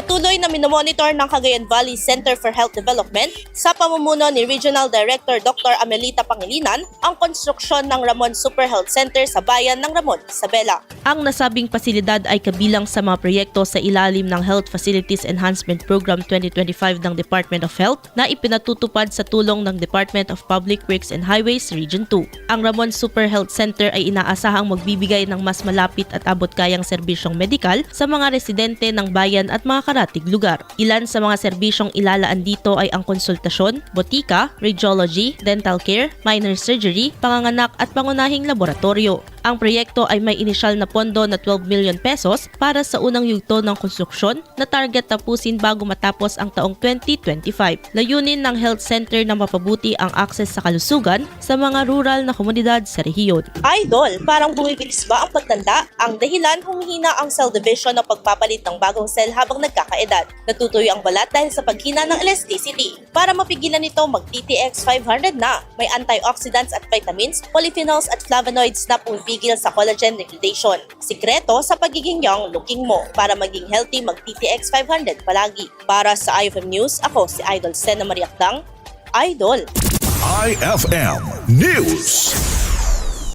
Patuloy na minomonitor ng Cagayan Valley Center for Health Development sa pamumuno ni Regional Director Dr. Amelita Pangilinan ang konstruksyon ng Ramon Super Health Center sa bayan ng Ramon, Isabela. Ang nasabing pasilidad ay kabilang sa mga proyekto sa ilalim ng Health Facilities Enhancement Program 2025 ng Department of Health na ipinatutupad sa tulong ng Department of Public Works and Highways Region 2. Ang Ramon Super Health Center ay inaasahang magbibigay ng mas malapit at abot kayang serbisyong medikal sa mga residente ng bayan at mga karatig lugar. Ilan sa mga serbisyong ilalaan dito ay ang konsultasyon, botika, radiology, dental care, minor surgery, panganganak at pangunahing laboratorio. Ang proyekto ay may inisyal na pondo na 12 million pesos para sa unang yugto ng konstruksyon na target tapusin bago matapos ang taong 2025. Layunin ng health center na mapabuti ang akses sa kalusugan sa mga rural na komunidad sa rehiyon. Idol, parang bumibilis ba ang pagtanda? Ang dahilan humihina ang cell division ng pagpapalit ng bagong cell habang nagkakaedad. Natutuyo ang balat dahil sa paghina ng elasticity. Para mapigilan ito, mag-TTX 500 na. May antioxidants at vitamins, polyphenols at flavonoids na pumipigil sa collagen degradation. Sikreto sa pagiging young looking mo. Para maging healthy, mag-TTX 500 palagi. Para sa IFM News, ako si Idol Sena Mariakdang. Idol! IFM News.